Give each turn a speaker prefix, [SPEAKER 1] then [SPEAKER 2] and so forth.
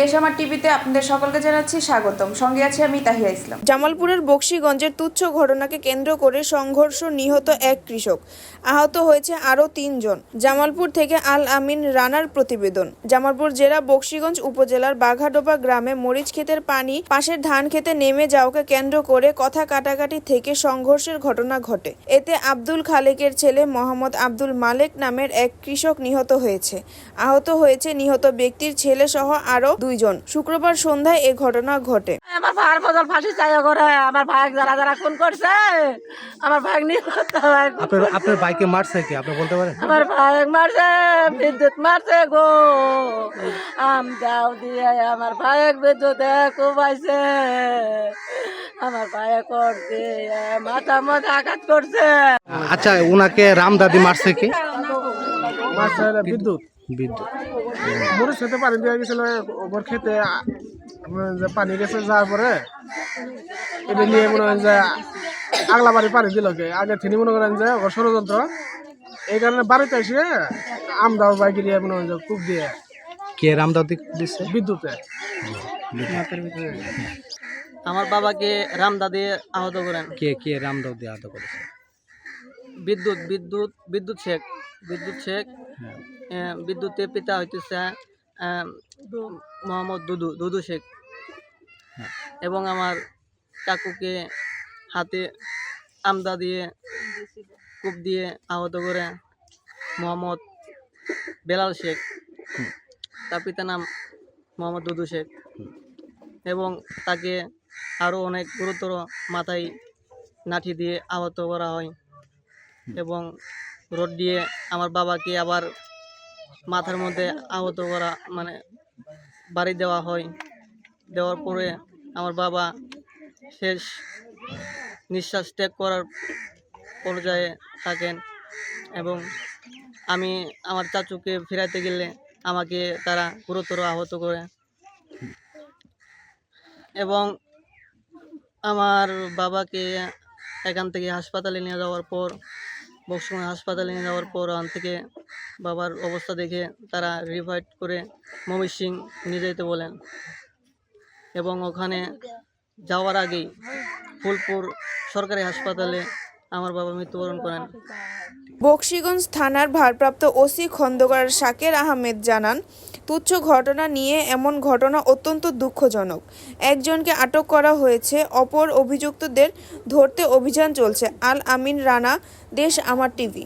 [SPEAKER 1] দেশ আমার টিভিতে আপনাদের সকলকে জানাচ্ছি স্বাগতম। সঙ্গে আছি আমি তাহিয়া ইসলাম। জামালপুরের বক্সিগঞ্জের তুচ্ছ ঘটনাকে কেন্দ্র করে সংঘর্ষ নিহত এক কৃষক। আহত হয়েছে আরও তিনজন। জামালপুর থেকে আল আমিন রানার প্রতিবেদন। জামালপুর জেলা বক্সিগঞ্জ উপজেলার বাঘাডোবা গ্রামে মরিচ ক্ষেতের পানি, পাশের ধান খেতে নেমে যাওয়াকে কেন্দ্র করে কথা কাটাকাটি থেকে সংঘর্ষের ঘটনা ঘটে। এতে আব্দুল খালেকের ছেলে মোহাম্মদ আব্দুল মালেক নামের এক কৃষক নিহত হয়েছে। আহত হয়েছে নিহত ব্যক্তির ছেলে সহ আরও দুইজন। শুক্রবার সন্ধ্যায় এ ঘটনা ঘটে।
[SPEAKER 2] আমার ভাইয়ের বদল ফাঁসি চাই করে আমার ভাই যারা যারা খুন করছে আমার ভাই নিয়ে করতে
[SPEAKER 3] আপনার আপনার বাইকে মারছে কি? আপনি বলতে পারেন।
[SPEAKER 2] আমার ভাই মারছে বিদ্যুৎ মারছে গো। আম দাও দিয়ে আমার ভাই বিদ্যুৎ কুবাইছে। আমার ভাই করছে মাথা মধ্যে আঘাত করছে।
[SPEAKER 3] আচ্ছা উনাকে রাম দাদি মারছে কি?
[SPEAKER 4] মারছে। বিদ্যুৎ।
[SPEAKER 3] বিদ্যুৎ।
[SPEAKER 4] মরিচ খেতে পানি দেওয়া গেছিল ওপর খেতে যে পানি গেছে যাওয়ার পরে এটা নিয়ে মনে হয় যে আগলা বাড়ি পানি দিল কে আগে তিনি মনে করেন যে ওর ষড়যন্ত্র এই কারণে বাড়িতে এসে আমদাও বাইকে দিয়ে মনে হয় যে কূপ দিয়ে।
[SPEAKER 3] কে রামদাদি দিচ্ছে
[SPEAKER 4] বিদ্যুতে।
[SPEAKER 5] আমার বাবাকে রামদাদে আহত করেন।
[SPEAKER 3] কে কে রামদাদি আহত করেছে
[SPEAKER 5] বিদ্যুৎ বিদ্যুৎ বিদ্যুৎ শেখ। বিদ্যুৎ শেখ
[SPEAKER 3] হ্যাঁ।
[SPEAKER 5] বিদ্যুতের পিতা হইতেছে মোহাম্মদ দুদু দুদু শেখ। এবং আমার কাকুকে হাতে আমদা দিয়ে কূপ দিয়ে আহত করে মোহাম্মদ বেলাল শেখ। তার পিতার নাম মোহাম্মদ দুদু শেখ। এবং তাকে আরও অনেক গুরুতর মাথায় নাঠি দিয়ে আহত করা হয়। এবং রড দিয়ে আমার বাবাকে আবার মাথার মধ্যে আহত করা মানে বাড়ি দেওয়া হয়। দেওয়ার পরে আমার বাবা শেষ নিঃশ্বাস ত্যাগ করার পর্যায়ে থাকেন এবং আমি আমার চাচুকে ফেরাতে গেলে আমাকে তারা গুরুতর আহত করে। এবং আমার বাবাকে এখান থেকে হাসপাতালে নিয়ে যাওয়ার পর বক্সময় হাসপাতালে নিয়ে যাওয়ার পর ওখান থেকে বাবার অবস্থা দেখে তারা রিভাইড করে মমি সিং নিয়ে যেতে বলেন। এবং ওখানে যাওয়ার আগেই ফুলপুর সরকারি হাসপাতালে আমার বাবা মৃত্যুবরণ করেন।
[SPEAKER 1] বক্সিগঞ্জ থানার ভারপ্রাপ্ত ওসি খন্দকার শাকের আহমেদ জানান তুচ্ছ ঘটনা নিয়ে এমন ঘটনা অত্যন্ত দুঃখজনক। একজনকে আটক করা হয়েছে, অপর অভিযুক্তদের ধরতে অভিযান চলছে। আল আমিন রানা, দেশ আমার টিভি।